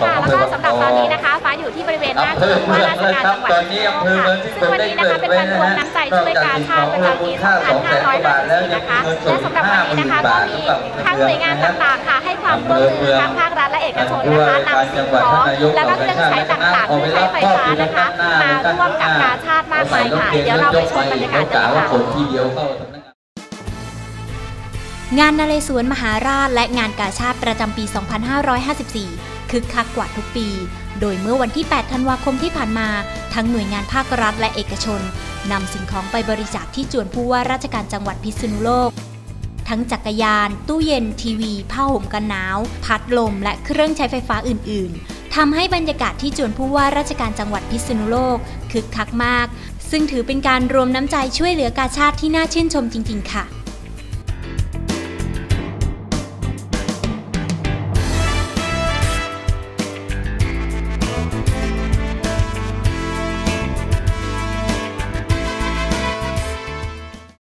ค่ะแล้วก็สำหรับตอนนี้นะคะ ฟ้าอยู่ที่บริเวณหน้าอำเภศูอนย์ว่าราชการจังหวัดตอนนี้อำเภอเมืองที่ซึ่งวันนี้นะคะเป็นวันรวมน้ำใจช่วยกาชาติประจำปี 2554นะคะและสำหรับวันนี้นะคะก็มีทางหน่วยงานต่างๆค่ะให้ความร่วมมือทางภาครัฐและเอกชนนะคะนำสิ่งของแล้วก็เครื่องใช้ต่างๆเครื่องใช้ไฟฟ้านะคะ มาร่วมกับกาชาติมากมายค่ะ เดี๋ยวเราไปชมบรรยากาศกันว่าค่ะคนทีเดียวเข้าสำนักงานงานนเรศวรมหาราชและงานกาชาติประจำปี 2554 คึกคักกว่าทุกปี โดยเมื่อวันที่ 8 ธันวาคมที่ผ่านมา ทั้งหน่วยงานภาครัฐและเอกชนนำสิ่งของไปบริจาคที่จวนผู้ว่าราชการจังหวัดพิษณุโลก ทั้งจักรยาน ตู้เย็น ทีวี ผ้าห่มกันหนาว พัดลม และเครื่องใช้ไฟฟ้าอื่น ๆทำให้บรรยากาศที่จวนผู้ว่าราชการจังหวัดพิษณุโลกคึกคักมาก ซึ่งถือเป็นการรวมน้ำใจช่วยเหลือกาชาติที่น่าชื่นชมจริง ๆ ค่ะ